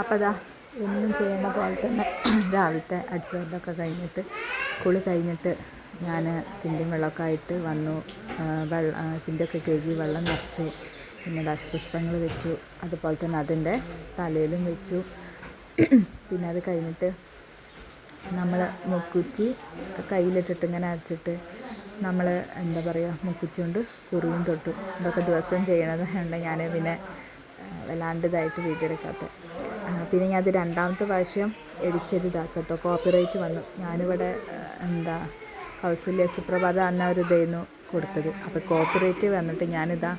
അപ്പോൾ അതാ എന്നും ചെയ്യുന്ന പോലെ തന്നെ രാവിലത്തെ അടിച്ചുവാരലൊക്കെ കഴിഞ്ഞിട്ട് കുളി കഴിഞ്ഞിട്ട് ഞാൻ കിണ്ടിയും വെള്ളമൊക്കെ ആയിട്ട് വന്നു. വെള്ളം കിണ്ടിയൊക്കെ കഴുകി വെള്ളം നിറച്ചു. പിന്നെ ദശപുഷ്പങ്ങൾ വെച്ചു. അതുപോലെ തന്നെ അതിന്റെ തലയിലും വെച്ചു. പിന്നെ അത് കഴിഞ്ഞിട്ട് നമ്മൾ മുക്കുറ്റി കയ്യിലിട്ടിട്ട് ഇങ്ങനെ അരച്ചിട്ട് നമ്മൾ എന്താ പറയുക മുക്കുറ്റി കൊണ്ട് കുറിയും തൊട്ടു. ഇതൊക്കെ ദിവസം ചെയ്യണത് ഞാൻ പിന്നെ വല്ലാണ്ട് ഇതായിട്ട് ആ, പിന്നെ ഞാൻ അത് രണ്ടാമത്തെ പ്രാവശ്യം എഡിച്ചത് ഇതാക്കട്ടോ. കോപ്പിറൈറ്റ് വന്നു. ഞാനിവിടെ എന്താ കൗസല്യ സുപ്രഭാത എന്ന ഒരു ഇതായിരുന്നു കൊടുത്തത്. അപ്പോൾ കോപ്പിറൈറ്റ് വന്നിട്ട് ഞാനിതാ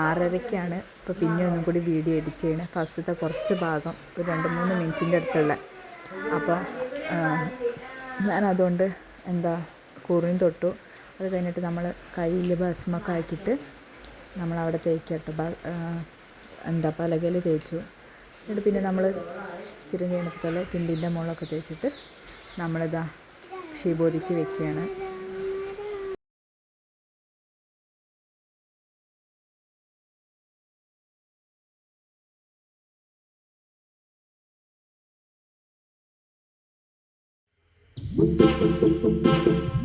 ആറരയ്ക്കാണ് ഇപ്പോൾ പിന്നെ ഒന്നും കൂടി വീഡിയോ എഡിറ്റ് ചെയ്യണത് ഫസ്റ്റത്തെ കുറച്ച് ഭാഗം ഒരു രണ്ട് മൂന്ന് മിനിറ്റിന്റെ അടുത്തുള്ള. അപ്പോൾ ഞാനതുകൊണ്ട് എന്താ കുറിയും തൊട്ടു. അത് കഴിഞ്ഞിട്ട് നമ്മൾ കയ്യിൽ ഭസ്മൊക്കെ ആക്കിയിട്ട് നമ്മളവിടെ തേക്കട്ടോ. എന്താ പലകയിൽ തേച്ചു. എന്നിട്ട് പിന്നെ നമ്മൾ സ്ഥിരം ചെയ്യുന്ന കിണ്ടിന്റെ മുകളൊക്കെ തേച്ചിട്ട് നമ്മളിതാ ശിബോധിക്ക് വെക്കുകയാണ്.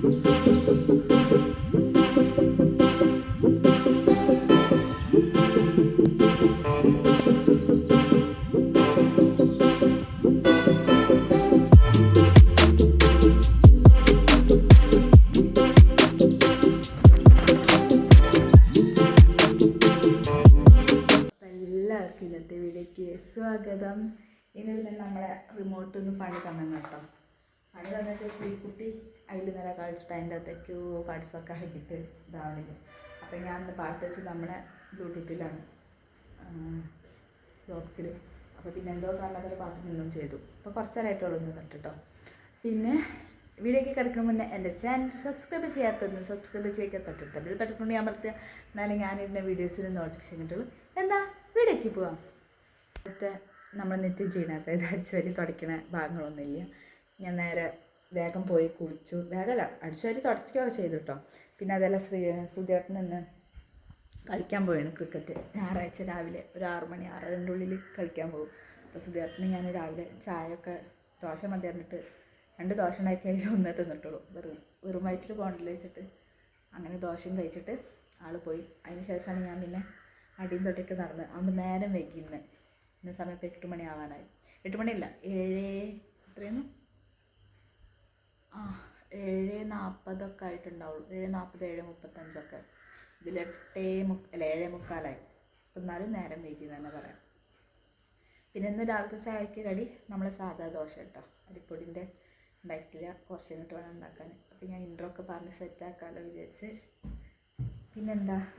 അപ്പം എല്ലാവർക്കും ഇന്നത്തെ വീഡിയോയ്ക്ക് സ്വാഗതം. ഇനി പിന്നെ നമ്മളെ റിമോട്ട് ഒന്ന് പണി തന്നെ കേട്ടോ. പണി തന്നിട്ട് സ്ത്രീക്കുട്ടി അതിൽ നേരെ കളിച്ചിട്ട് അതിന്റെ അകത്തേക്ക് കാട്സൊക്കെ ആക്കിയിട്ട് ഇതാവണില്ല അപ്പം ഞാൻ അന്ന് പാട്ട് വെച്ച് നമ്മളെ ബ്ലൂടൂത്തിലാണ് ബോക്സിൽ അപ്പോൾ പിന്നെ എന്തോ കാരണത്തിൽ പാട്ട് നിന്നും ചെയ്തു അപ്പോൾ കുറച്ചേരായിട്ടുള്ളൂ ഒന്ന് കണ്ടിട്ടോ പിന്നെ വീഡിയോയ്ക്ക് കിടക്കുന്ന മുന്നേ എന്റെ ചാനൽ സബ്സ്ക്രൈബ് ചെയ്യാത്തൊന്ന് സബ്സ്ക്രൈബ് ചെയ്യാൻ തൊട്ടിട്ട് ബിൽ പറ്റുകൊണ്ട് ഞാൻ അമർത്തുക. എന്നാലും ഞാനിടുന്ന വീഡിയോസിന് നോട്ടിഫിക്കേഷൻ കിട്ടുള്ളൂ. എന്താ? വീഡിയോക്ക് പോവാം. അടുത്ത നമ്മൾ നിത്യം ചെയ്യണത്. ഇത് അടിച്ചു വരി തുടയ്ക്കണ ഭാഗങ്ങളൊന്നുമില്ല. ഞാൻ നേരെ വേഗം പോയി കുളിച്ചു. വേഗമല്ല അടിച്ചു വരി തുടയ്ക്കുകയൊക്കെ ചെയ്തു കേട്ടോ പിന്നെ അതല്ല ശ്രീ സുധേട്ടൻ നിന്ന് കളിക്കാൻ പോയാണ് ക്രിക്കറ്റ് ഞായറാഴ്ച രാവിലെ ഒരു ആറ് മണി ആറരന്റെ ഉള്ളിൽ കളിക്കാൻ പോകും. അപ്പോൾ സുധേട്ടന് ഞാൻ രാവിലെ ചായയൊക്കെ ദോശ മതി പറഞ്ഞിട്ട് രണ്ട് ദോശ ഉണ്ടാക്കി കഴിഞ്ഞാൽ ഒന്നേ തിന്നിട്ടുള്ളൂ. വെറും വെറും വയച്ചിട്ട് പോകണ്ടല്ലോ വെച്ചിട്ട് അങ്ങനെ ദോശയും കഴിച്ചിട്ട് ആൾ പോയി. അതിന് ശേഷമാണ് ഞാൻ പിന്നെ അടിയും തൊട്ടൊക്കെ നടന്ന് അതുകൊണ്ട് നേരം വൈകി ഇന്ന്. ഇന്ന സമയത്ത് എട്ട് മണിയാവാനായി. എട്ട് മണിയല്ല ഏഴ് എത്രയെന്നു? ആ ഏഴ് നാൽപ്പതൊക്കെ ആയിട്ടുണ്ടാവുള്ളൂ. ഏഴ് നാൽപ്പത് ഏഴ് മുപ്പത്തഞ്ചൊക്കെ. ഇതിൽ എട്ടേ മുക്ക അല്ല ഏഴേ മുക്കാലായി. എന്നാലും നേരം വൈകി തന്നെ പറയാം. പിന്നെ ഇന്ന് രാവിലത്തെ ചായക്ക് കടി നമ്മൾ സാധാ ദോശ കേട്ടോ. അരിപ്പൊടിന്റെ ഉണ്ടായിട്ടില്ല. കുറച്ച് കഴിഞ്ഞിട്ട് വേണം ഉണ്ടാക്കാൻ. അപ്പം ഞാൻ ഇൻട്രോ ഒക്കെ പറഞ്ഞ് സെറ്റാക്കാമല്ലോ വിചാരിച്ച്. പിന്നെന്താ?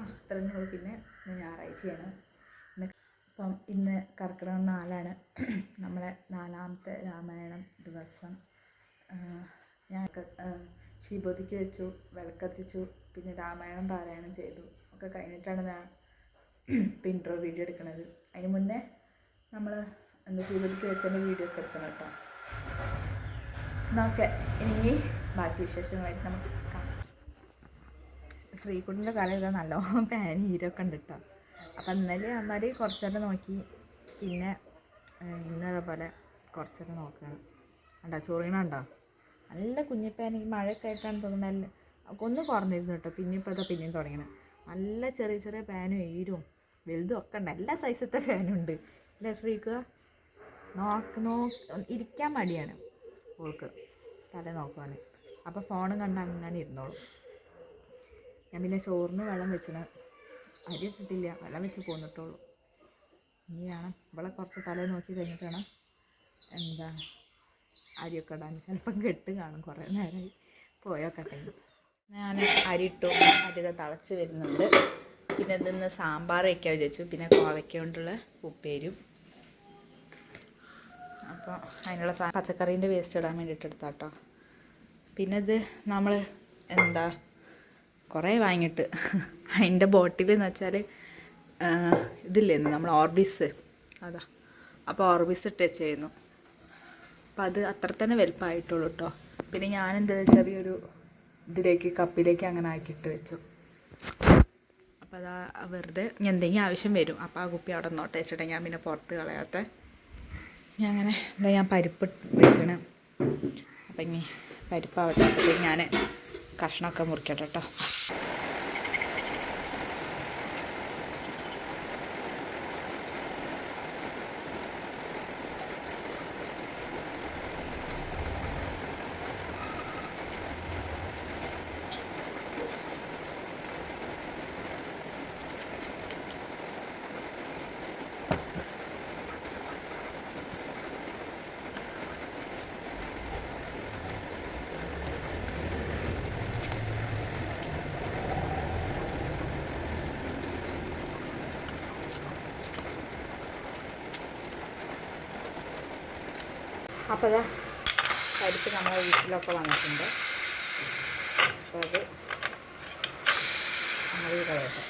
ആ ഇത്രയും ഉള്ളൂ. പിന്നെ ഞായറാഴ്ചയാണ്. അപ്പം ഇന്ന് കർക്കിടകം നാലാണ്. നമ്മളെ നാലാമത്തെ രാമായണം ദിവസം. ഞാൻ ശിബോധിക്ക് വെച്ചു വിളക്കത്തിച്ചു പിന്നെ രാമായണം പാരായണം ചെയ്തു. ഒക്കെ കഴിഞ്ഞിട്ടാണ് ഞാൻ ഇൻട്രോ വീഡിയോ എടുക്കുന്നത് അതിന് മുന്നേ നമ്മൾ എന്താ ശിവതിക്ക് വെച്ചതിന്റെ വീഡിയോ ഒക്കെ എടുക്കണം കേട്ടോ. നോക്കെ ഇനി ബാക്കി വിശേഷങ്ങളായിട്ട് നമുക്ക് ശ്രീകുട്ടിന്റെ തല ഇതാ നല്ലോണം പാനീരൊക്കെ ഉണ്ട് കേട്ടോ അപ്പം ഇന്നലെ അമ്മമാർ കുറച്ചേരം നോക്കി. പിന്നെ ഇന്ന് അതേപോലെ കുറച്ചേരം നോക്കുകയാണ് കണ്ടോ? ചൊറിയണുണ്ടോ നല്ല കുഞ്ഞിപ്പാൻ ഈ മഴയൊക്കെ ആയിട്ടാണ് തോന്നുന്നത്. ഒന്ന് കുറഞ്ഞിരുന്നു കേട്ടോ. പിന്നെ ഇപ്പോൾ അതാ പിന്നെയും തുടങ്ങണം. നല്ല ചെറിയ ചെറിയ പാനും ഏരും വലുതും ഒക്കെ ഉണ്ട്. എല്ലാ സൈസത്തെ ഫാനും ഉണ്ട്. അല്ലേ ശ്രീക്കുക നോക്ക് നോക്ക്. ഇരിക്കാൻ മടിയാണ് ഓൾക്ക്. തല നോക്കുവാൻ അപ്പോൾ ഫോണും കണ്ട് അങ്ങനെ ഇരുന്നോളും. ഞാൻ പിന്നെ ചോറിന് വെള്ളം വെച്ചിന് അരി ഇട്ടിട്ടില്ല. വെള്ളം വെച്ച് പോന്നിട്ടുള്ളൂ ഇനി വേണം. ഇവിടെ കുറച്ച് തല നോക്കി കഴിഞ്ഞിട്ടാണ് എന്താ അരിയൊക്കെ ഇടാൻ. ചിലപ്പം കെട്ട് കാണും. കുറേ നേരമായി പോയോക്കട്ടെ ഞാൻ അരി ഇട്ടു. അരി ഇത് തിളച്ച് വരുന്നുണ്ട്. പിന്നെ ഇതിന്ന് സാമ്പാർ വയ്ക്കാൻ വിചാരിച്ചു. പിന്നെ കോവയ്ക്ക കൊണ്ടുള്ള ഉപ്പേരും അപ്പോൾ അതിനുള്ള പച്ചക്കറീന്റെ വേസ്റ്റ് ഇടാൻ വേണ്ടിയിട്ട് എടുത്താട്ടോ. പിന്നെ ഇത് നമ്മൾ എന്താ കുറേ വാങ്ങിയിട്ട്. അതിന്റെ ബോട്ടിൽ എന്ന് വെച്ചാൽ ഇതില്ലേ നമ്മൾ ഓർബിസ്. അതാ. അപ്പോൾ ഓർബിസ് ടച്ച് ചെയ്യുന്നു അപ്പോൾ അത് അത്ര തന്നെ വലുപ്പമായിട്ടുള്ളൂ കേട്ടോ പിന്നെ ഞാൻ എന്താ ചെറിയൊരു ഇതിലേക്ക് കപ്പിലേക്ക് അങ്ങനെ ആക്കിയിട്ട് വെച്ചു. അപ്പോൾ അതാ വെറുതെ എന്തെങ്കിലും ആവശ്യം വരും. അപ്പോൾ ആ കുപ്പി അവിടെ നോട്ട് വെച്ചിട്ട് ഞാൻ പിന്നെ പുറത്ത് കളയാത്ത. ഞാൻ അങ്ങനെ എന്താ ഞാൻ പരിപ്പ് വെച്ചണ്. അപ്പം ഇനി പരിപ്പ് ആവട്ടെ. അപ്പോഴത്തേക്ക് ഞാൻ കഷ്ണമൊക്കെ മുറിക്കട്ടെ കേട്ടോ അപ്പോൾ അതാ പരിപ്പ് നമ്മളെ വീട്ടിലൊക്കെ വന്നിട്ടുണ്ട്. അപ്പോൾ അത് നമ്മൾ കളയട്ടെ.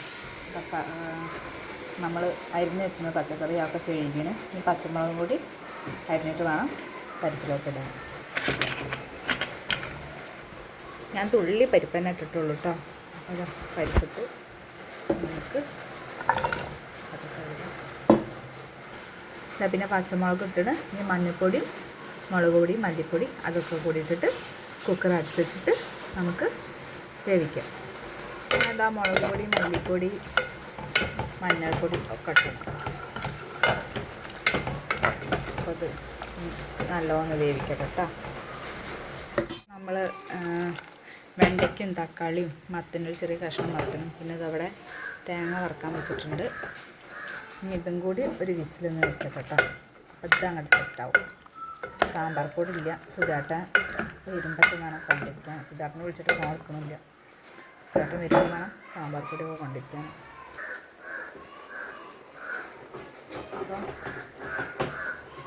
ഇതൊക്കെ നമ്മൾ അരിഞ്ഞ് വെച്ചിരുന്ന പച്ചക്കറി അതൊക്കെ പിഴിഞ്ഞിന് ഈ പച്ചമുളകും കൂടി അരിഞ്ഞിട്ട് വേണം പരിപ്പിലോട്ട് ഇടാൻ. ഞാൻ തുള്ളി പരിപ്പ് തന്നെ ഇട്ടിട്ടുള്ളൂ കേട്ടോ ഇതാ പരിപ്പിട്ട് നമുക്ക് പച്ചക്കറി പിന്നെ പച്ചമുളക് ഇട്ടിട്ട് ഇനി മഞ്ഞൾപ്പൊടിയും മുളക് പൊടി മല്ലിപ്പൊടി അതൊക്കെ കൂടി ഇട്ടിട്ട് കുക്കർ അടച്ചിട്ട് നമുക്ക് വേവിക്കാം. എന്താ മുളക് പൊടി മല്ലിപ്പൊടി മഞ്ഞൾപ്പൊടി ഒക്കെ ഇട്ടു അപ്പോൾ അത് നല്ലോണം വേവിക്കട്ടെ കേട്ടോ നമ്മൾ വെണ്ടയ്ക്കും തക്കാളിയും മത്തനും ചെറിയ കഷ്ണം മത്തനും പിന്നെ ഇതവിടെ തേങ്ങ വറക്കാൻ വെച്ചിട്ടുണ്ട്. ഇനി ഇതും കൂടി ഒരു വിസിലൊന്ന് വെക്കട്ടെ കേട്ടോ അടുത്ത് അങ്ങോട്ട് സെറ്റാവും സാമ്പാർ പൊടിയില്ല. സുധാട്ട സുധാട്ടൻ വരുമ്പോഴത്തെ വേണം കൊണ്ടിരിക്കാൻ. സുധാട്ടനെ വിളിച്ചിട്ട് ഫോൺ സുധാട്ടൻ വരുമ്പോൾ വേണം സാമ്പാർ പൊടി കൊണ്ടിരിക്കാൻ. അപ്പം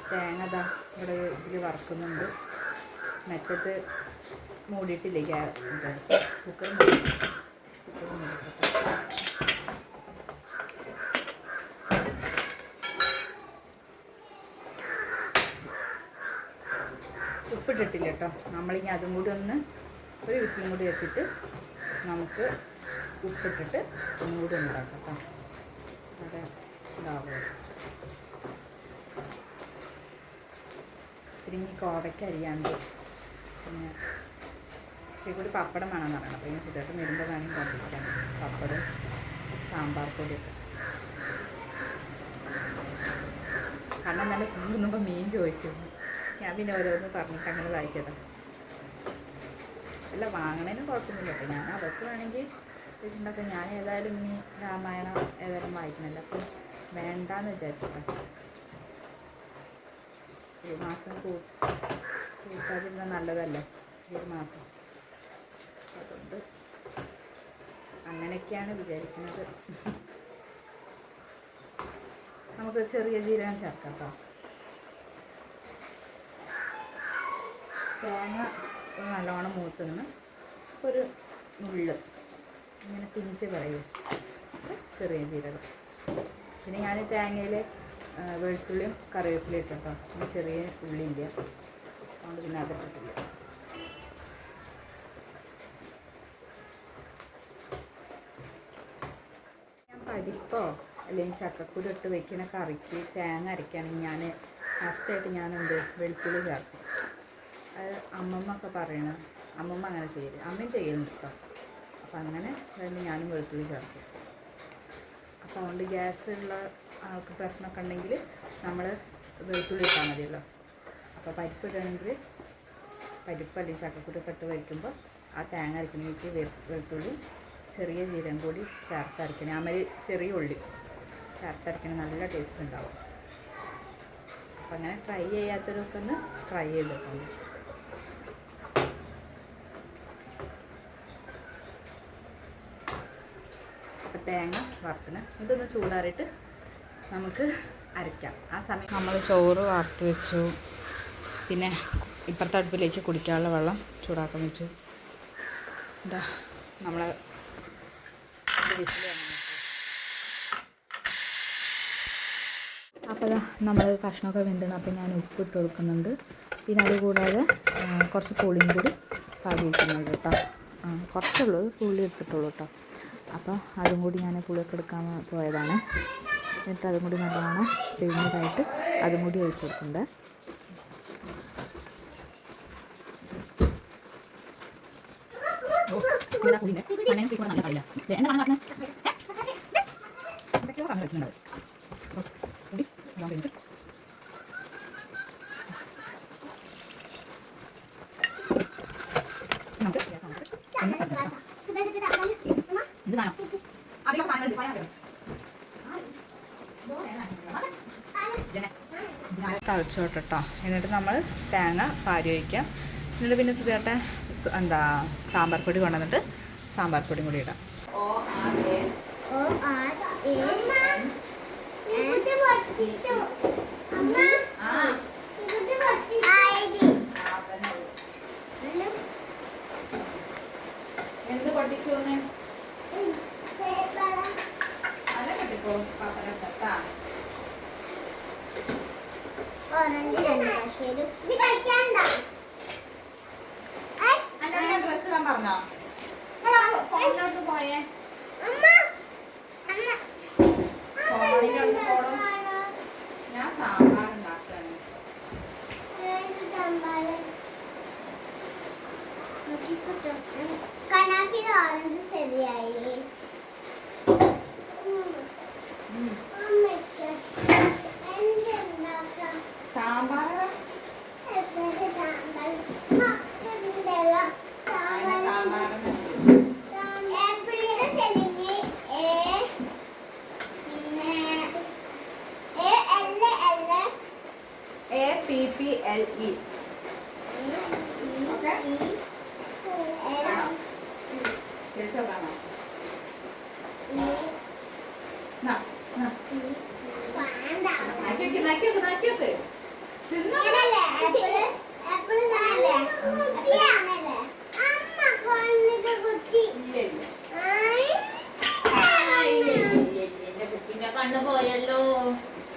തേങ്ങ ഇതാ ഇവിടെ ഇതിൽ വറക്കുന്നുണ്ട്. മെറ്റത്ത് മൂടിയിട്ടില്ലേ? കുക്കർ മൂടി കുക്കർ മൂടിയിട്ടിട്ട് ഉപ്പിട്ടിട്ടില്ല കേട്ടോ നമ്മളിനി അതും കൂടി ഒന്ന് ഒരു വിസിലും കൂടി വെച്ചിട്ട് നമുക്ക് ഉപ്പിട്ടിട്ട് ഒന്നും കൂടി ഉണ്ടാക്കാം കേട്ടോ. അത് ഇതാവുക തിരിഞ്ഞി കോവയ്ക്ക് അരിയാണ്ട് പിന്നെ ഇച്ചിരി കൂടി പപ്പടം വേണമെന്ന് പറയണം. അപ്പോൾ ഇങ്ങനെ വരുമ്പോൾ വേണമെങ്കിൽ കൊണ്ടിരിക്കാൻ പപ്പടം സാമ്പാർ പൊടിയൊക്കെ. കാരണം നല്ല ചൂടുന്നുമ്പോൾ മീൻ ചോദിച്ചിരുന്നു ഞാൻ പിന്നെ ഓരോന്ന് പറഞ്ഞിട്ട് അങ്ങനെ വായിക്കട്ടെ അല്ല വാങ്ങണേനും കുഴപ്പമൊന്നുമില്ല. കേട്ടോ ഞാൻ അവർക്ക് വേണമെങ്കിൽ വെച്ചിട്ടുണ്ടൊക്കെ ഞാൻ ഏതായാലും ഇനി രാമായണം ഏതായാലും വായിക്കുന്നില്ല. അപ്പം വേണ്ടാന്ന് വിചാരിച്ചിട്ടാണ് ഒരു മാസം കൂ കൂട്ടാതിരുന്ന നല്ലതല്ലേ? ഒരു മാസം. അതുകൊണ്ട് അങ്ങനെയൊക്കെയാണ് വിചാരിക്കുന്നത്. നമുക്ക് ചെറിയ ജീരകം ചേർക്കാം കേട്ടോ. തേങ്ങ നല്ലോണം മൂത്തുനിന്ന് ഒരു മുള്ള് ഇങ്ങനെ പിഞ്ച് കളയും ചെറിയ ജീരകം. പിന്നെ ഞാൻ തേങ്ങയിൽ വെളുത്തുള്ളിയും കറിവേപ്പിലയും ഇട്ടോ പിന്നെ ചെറിയ ഉള്ളി ഇല്ല. അതുകൊണ്ട് പിന്നെ അതിട്ടിട്ടില്ല. ഞാൻ പരിപ്പോ അല്ലെങ്കിൽ ചക്കക്കുരു ഇട്ട് വെക്കുന്ന കറിക്ക് തേങ്ങ അരയ്ക്കുകയാണെങ്കിൽ ഞാൻ ഫസ്റ്റായിട്ട് ഞാൻ വെളുത്തുള്ളി ചേർക്കും. അത് അമ്മമ്മ ഒക്കെ പറയണം അമ്മമ്മ അങ്ങനെ ചെയ്യരുത് അമ്മയും ചെയ്യുന്നു കേട്ടോ അപ്പം അങ്ങനെ വേണ്ടി ഞാനും വെളുത്തുള്ളി ചേർക്കും. അപ്പോൾ അതുകൊണ്ട് ഗ്യാസ് ഉള്ള ആൾക്ക് പ്രശ്നമൊക്കെ ഉണ്ടെങ്കിൽ നമ്മൾ വെളുത്തുള്ളി ഇട്ടാൽ മതിയല്ലോ. അപ്പോൾ പരിപ്പ് ഇടണമെങ്കിൽ പരിപ്പ് അല്ലെങ്കിൽ ചക്കക്കുരു ഇട്ട് വയ്ക്കുമ്പോൾ ആ തേങ്ങ അരക്കണമെങ്കിൽ വെളുത്തുള്ളി ചെറിയ ജീരം കൂടി ചേർത്തരക്കണം അമ്മ ചെറിയ ഉള്ളി ചേർത്തരക്കണം നല്ല ടേസ്റ്റ് ഉണ്ടാവും. അപ്പം അങ്ങനെ ട്രൈ ചെയ്യാത്തവരൊക്കെ ഒന്ന് ട്രൈ ചെയ്ത് തേങ്ങ വറുത്തിന് ഇതൊന്ന് ചൂടാറിയിട്ട് നമുക്ക് അരയ്ക്കാം. ആ സമയം നമ്മൾ ചോറ് വാർത്ത് വെച്ചു. പിന്നെ ഇപ്പുറത്തെ അടുപ്പിലേക്ക് കുടിക്കാനുള്ള വെള്ളം ചൂടാക്കാൻ വെച്ചു. എന്താ നമ്മൾ അപ്പോൾ അതാ നമ്മൾ കഷ്ണമൊക്കെ വെന്തണം അപ്പോൾ ഞാൻ ഉപ്പ് ഇട്ട് കൊടുക്കുന്നുണ്ട്. പിന്നെ അതുകൂടാതെ കുറച്ച് പുളിയും കൂടി പാടി വയ്ക്കുന്നുണ്ട് കേട്ടോ കുറച്ചുള്ളൂ പുളി എടുത്തിട്ടുള്ളൂ കേട്ടോ. അപ്പോൾ അതും കൂടി ഞാൻ പുളിയൊക്കെ എടുക്കാൻ പോയതാണ്. എന്നിട്ട് അതും കൂടി നല്ലതാണ് പിഴിഞ്ഞതായിട്ട് അതും കൂടി ഒഴിച്ചു കൊടുക്കുന്നുണ്ട്. പണയം സീക്കൂടെ നല്ല കളിയാണ് എന്നാ കാണാൻ കാട്ടുന്നത് എന്തൊക്കെയോ ഞാൻ വെക്കുന്നുണ്ട് തളിച്ചോട്ടെ കേട്ടോ എന്നിട്ട് നമ്മൾ തേങ്ങ പാരി ഒഴിക്കാം. എന്നിട്ട് പിന്നെ സുധേട്ട എന്താ സാമ്പാർ പൊടി കൊണ്ടുവന്നിട്ട് സാമ്പാർ പൊടിയും കൂടി ഇടാം. ใหญ่ കണ്ണു പോയല്ലോ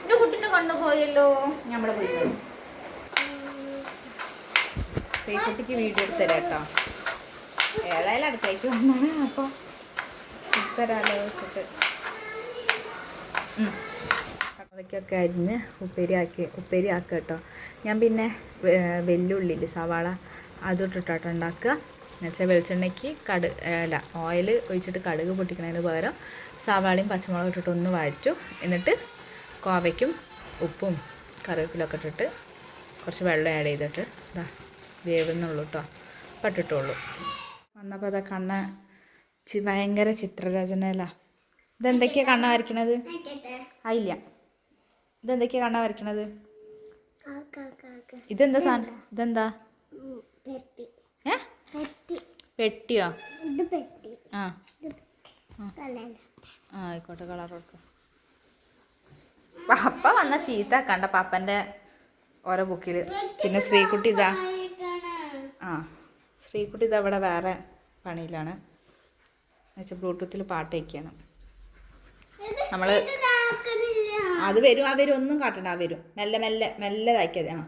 എന്റെ കുട്ടിന്റെ കണ്ണു പോയല്ലോ ഞമ്മടെ പോയി കുട്ടിക്ക് വീഡിയോ എടുത്തരാം കേട്ടോ. ഏതായാലും അടുത്തേക്ക് വന്നാണ് അപ്പോൾ എടുത്തരാലോ വെച്ചിട്ട്. അതൊക്കെ അരിഞ്ഞ് ഉപ്പേരി ആക്കി ഉപ്പേരി ആക്കുക കേട്ടോ ഞാൻ പിന്നെ വെല്ലുള്ളിയിൽ സവാള അതിട്ടിട്ടാട്ടോ ഉണ്ടാക്കുക. എന്നുവെച്ചാൽ വെളിച്ചെണ്ണയ്ക്ക് കടു അല്ല ഓയിൽ ഒഴിച്ചിട്ട് കടുക് പൊട്ടിക്കുന്നതിന് പകരം സവാളയും പച്ചമുളകും ഇട്ടിട്ട് ഒന്ന് വഴറ്റു. എന്നിട്ട് കോവയ്ക്കും ഉപ്പും കറിവേപ്പിലൊക്കെ ഇട്ടിട്ട് കുറച്ച് വെള്ളം ആഡ് ചെയ്തിട്ട് ഇതാ വേവുന്നുള്ളൂ കേട്ടോ പട്ടിട്ടുള്ളൂ വന്നപ്പോൾ അതാ കണ്ണ ഭയങ്കര ചിത്രരചനയല്ല ഇതെന്തൊക്കെയാണ് കണ്ണ വരയ്ക്കണത്? ആയില്ല ഇതെന്തൊക്കെയാ കണ്ണ വരയ്ക്കണത്? ഇതെന്താ സാധനം ഇതെന്താ? ഏ? പെട്ടിയോ? ആ. ആ ആയിക്കോട്ടെ കളർ കൊടുക്കാം. പപ്പ വന്ന ചീത്ത കണ്ട പപ്പന്റെ ഓരോ ബുക്കിൽ പിന്നെ ശ്രീകുട്ടി ഇതാ. ആ ശ്രീകുട്ടി ഇതാ ഇവിടെ വേറെ പണിയിലാണ്. എന്നുവെച്ചാൽ ബ്ലൂടൂത്തിൽ പാട്ട് വയ്ക്കുകയാണ് നമ്മൾ അത് വരും ആ വരും. ഒന്നും കാട്ടണ്ട ആ വരും. മെല്ലെ മെല്ലെ മെല്ലെ ഇതാക്കിയത്. ആ.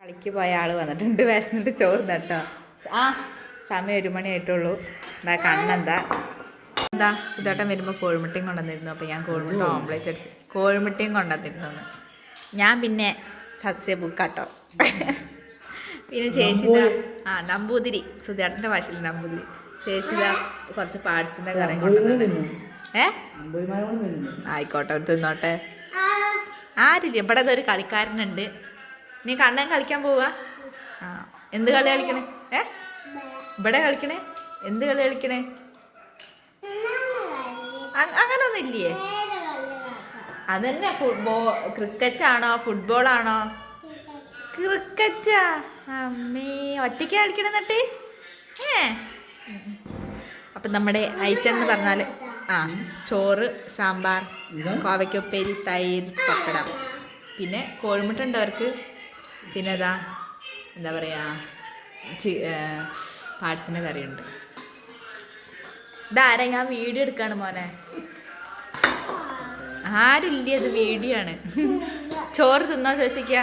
കളിക്ക് പോയ ആൾ വന്നിട്ടുണ്ട്. വിശന്നിട്ട് ചോറ് കേട്ടോ. ആ സമയം ഒരു മണി ആയിട്ടുള്ളൂ. എന്താ കണ്ണെന്താ എന്താ? സുധേട്ടൻ വരുമ്പോൾ കോഴിമുട്ടയും കൊണ്ടുവന്നിരുന്നു. അപ്പോൾ ഞാൻ കോഴിമുട്ട ഓംപ്ലേറ്റ് അടിച്ച് കോഴിമുട്ടയും കൊണ്ടുവന്നിരുന്നു ഞാൻ പിന്നെ സസ്യ ബുക്കാട്ടോ പിന്നെ ചേച്ചിത ആ നമ്പൂതിരി. സുധേട്ടന്റെ ഭാഷയിൽ നമ്പൂതിരി. ചേച്ചിത കുറച്ച് പാർട്സിന്റെ കറിയും കൊണ്ടുവന്നു ഏ? ആയിക്കോട്ടെ ഒരു തിന്നോട്ടെ. ആരില്ല? ഇവിടെ ഒരു കളിക്കാരനുണ്ട്. നീ കണ്ണൻ കളിക്കാൻ പോവുക ആ എന്ത് കളി കളിക്കണേ? ഏ? ഇവിടെ കളിക്കണേ? എന്ത് കളി കളിക്കണേ? അങ്ങനൊന്നും ഇല്ലേ അതന്നെ ഫുട്ബോൾ ക്രിക്കറ്റ് ആണോ ഫുട്ബോൾ ആണോ ക്രിക്കറ്റാ? അമ്മേ ഒറ്റയ്ക്ക് കളിക്കണം എന്നിട്ട്? ഏ? അപ്പം നമ്മുടെ ഐറ്റം എന്ന് പറഞ്ഞാൽ ആ ചോറ് സാമ്പാർ കോവയ്ക്കൊപ്പേരി തൈര് പപ്പടം. പിന്നെ കോഴിമുട്ട ഉണ്ട് അവർക്ക് പിന്നെ അതാ എന്താ പറയുക ചി പാർട്സിന്റെ കറിയുണ്ട്. ഇതാരാ ഞാൻ വീഡിയോ എടുക്കാണ് മോനെ? ആരുമില്ല അത് വീഡിയോ ആണ്? ചോറ് തിന്നോ ചോദിച്ചിക്ക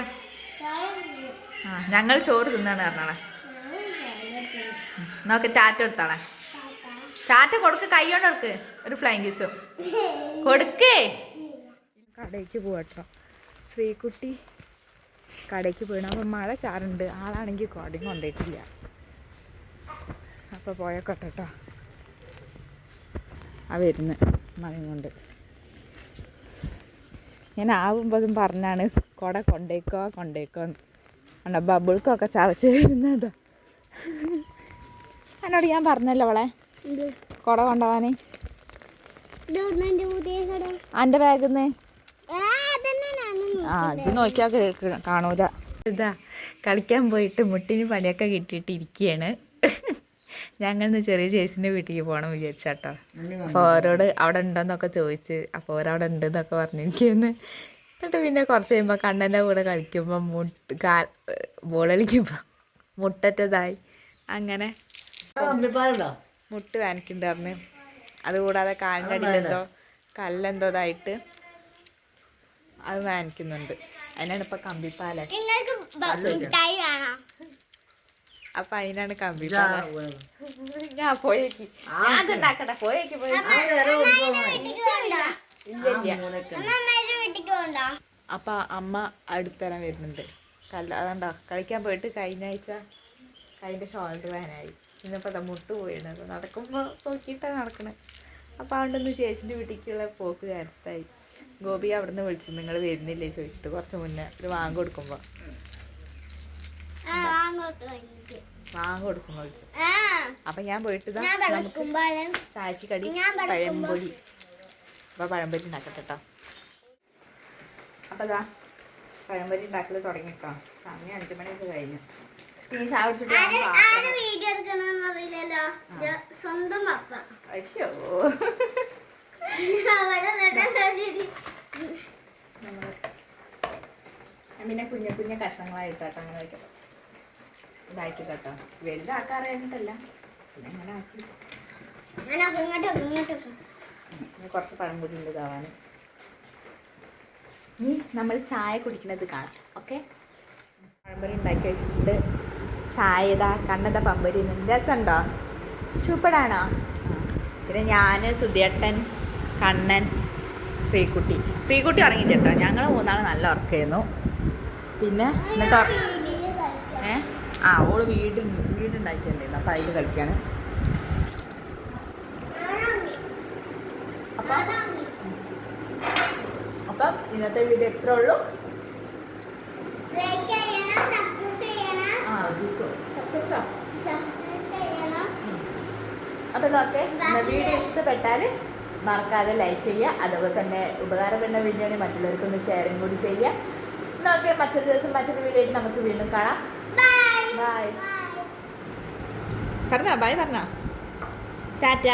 ആ ഞങ്ങൾ ചോറ് തിന്നാണ് പറഞ്ഞോളെ. നോക്ക് ടാറ്റ കൊടുത്താളെ. ടാറ്റ കൊടുക്ക് കൈ കൊണ്ട് കൊടുക്ക്. ഒരു ഫ്ലൈങ് കിസ്സും കൊടുക്കേ. കടയ്ക്ക് പോവാട്ടോ ശ്രീകുട്ടി കടയ്ക്ക് പോയിണ. അപ്പം മഴ ചാറുണ്ട്. ആളാണെങ്കിൽ കോടയും കൊണ്ടേക്കില്ല അപ്പോൾ പോയേക്കോട്ടെ കേട്ടോ ആ വരുന്ന്. മഴയും കൊണ്ട്. ഞാൻ ആവുമ്പോഴും പറഞ്ഞാണ് കുട കൊണ്ടേക്കോ കൊണ്ടേക്കോ അണ്ട ബബിൾക്കൊക്കെ ചവച്ച് വരുന്നതോ. എന്നോട് ഞാൻ പറഞ്ഞല്ലോ അവളെ. കുട കൊണ്ടുപോകാൻ ഇതാണ് ബാഗിന്ന്? ആ ഇത് നോക്കിയാ കാണൂല. ഇതാ കളിക്കാൻ പോയിട്ട് മുട്ടിന് പണിയൊക്കെ കിട്ടിയിട്ട് ഇരിക്കുകയാണ് ഞങ്ങളിന്ന് ചെറിയ ചേച്ചിന്റെ വീട്ടിലേക്ക് പോകണം വിചാരിച്ചാട്ടോ. അപ്പോൾ ഓരോട് അവിടെ ഉണ്ടോന്നൊക്കെ ചോദിച്ച് അപ്പോൾ ഓരവിടെ ഉണ്ടെന്നൊക്കെ പറഞ്ഞിരിക്കുന്നു എന്നിട്ട് പിന്നെ കുറച്ച് കഴിയുമ്പോൾ കണ്ണന്റെ കൂടെ കളിക്കുമ്പോൾ മുട്ട് കാൽ ബോൾ കളിക്കുമ്പോൾ മുട്ടറ്റതായി. അങ്ങനെ മുട്ട് വേനക്കുണ്ടായിരുന്നു അതുകൂടാതെ കാലിന്റെ കല്ലെന്തോ ഇതായിട്ട് അത് വാങ്ങിക്കുന്നുണ്ട്. അതിനാണ് ഇപ്പൊ കമ്പിപ്പാല. അപ്പൊ അതിനാണ് കമ്പിപ്പാല. ഞാൻ പോയേക്ക്. ഞാൻ ഉണ്ടാക്കട്ടെ അപ്പൊ അമ്മ അടുത്തരം വരുന്നുണ്ട്. കല്ല അതുകൊണ്ടോ കളിക്കാൻ പോയിട്ട് കഴിഞ്ഞ ആഴ്ച കൈന്റെ ഷോൾഡർ വേനായി. ഇന്നിപ്പോൾ അത് മുട്ട് പോയിട്ടുണ്ട് നടക്കുമ്പോൾ നോക്കിയിട്ടാണ് നടക്കണേ. അപ്പോൾ നിന്ന് ചേച്ചിന്റെ വീട്ടിലേക്കുള്ള പോക്ക് ചാൻസായി ഗോപി അവിടുന്ന് വിളിച്ചു നിങ്ങൾ വരുന്നില്ലേ? ചോദിച്ചിട്ട് കുറച്ച് മുന്നേ ഒരു വാങ്ങ് കൊടുക്കുമ്പോൾ വാങ്ങ് കൊടുക്കുമ്പോൾ വിളിച്ചു. അപ്പം ഞാൻ പോയിട്ട് ചായക്ക് കടി പഴംപൊരി. അപ്പോൾ പഴംപൊരി ഉണ്ടാക്കട്ടെ കേട്ടോ അപ്പോൾ ഇതാ പഴംപൊരി ഉണ്ടാക്കൽ തുടങ്ങിട്ടോ. സമയം അഞ്ച് മണിയൊക്കെ കഴിഞ്ഞു. ആര് വീഡിയോ എടുക്കണമെന്ന് അറിയില്ലല്ലോ. ഇത് സ്വന്തം പപ്പ. അയ്യോ. പിന്നെ കുഞ്ഞു കുഞ്ഞു കഷ്ണങ്ങളായിട്ടാട്ടോ അങ്ങനെ വയ്ക്കട്ടെ ഇതാക്കി കേട്ടോ വലുതാക്കാറിയായിട്ടല്ല പിന്നെ അങ്ങനെ ആക്കി. കുറച്ച് പഴംപൊരി ഉണ്ട് കാണാൻ ഇനി നമ്മൾ ചായ കുടിക്കുന്നത് കാണാം. ഓക്കെ? പഴംപൊരി ഉണ്ടാക്കി വെച്ചിട്ടുണ്ട്. ചായ ഇതാ കണ്ണത പമ്പരി. രസമുണ്ടോ? സൂപ്പറാണോ പിന്നെ ഞാൻ സുധിയേട്ടൻ കണ്ണൻ ശ്രീകുട്ടി. ശ്രീകുട്ടി ഉറങ്ങിയിട്ട് ഞങ്ങൾ മൂന്നാൾ നല്ല ഉറക്കായിരുന്നു. പിന്നെ എന്നിട്ട് ഏ? ആ ഓൾ വീട് വീടുണ്ടാക്കിയിട്ടുണ്ടായിരുന്നു അപ്പം അതിൽ കളിക്കാണ്. അപ്പം അപ്പം ഇന്നത്തെ വീഡിയോ എത്ര ഉള്ളൂ Like ചെയ്യണം, subscribe ചെയ്യണം, അപ്പോൾ ഓക്കെ വീഡിയോ ഇഷ്ടപ്പെട്ടാൽ മറക്കാതെ ലൈക്ക് ചെയ്യുക. അതുപോലെ തന്നെ ഉപകാരപ്പെടുന്ന വീഡിയോ മറ്റുള്ളവർക്കൊന്ന് ഷെയറും കൂടി ചെയ്യുക. നോക്കെ മറ്റൊരു ദിവസം മറ്റൊരു വീഡിയോ ആയിട്ട് നമുക്ക് വീണ്ടും കാണാം. ബൈ. പറഞ്ഞ പറഞ്ഞോ ബൈ പറഞ്ഞോ. ടാറ്റ.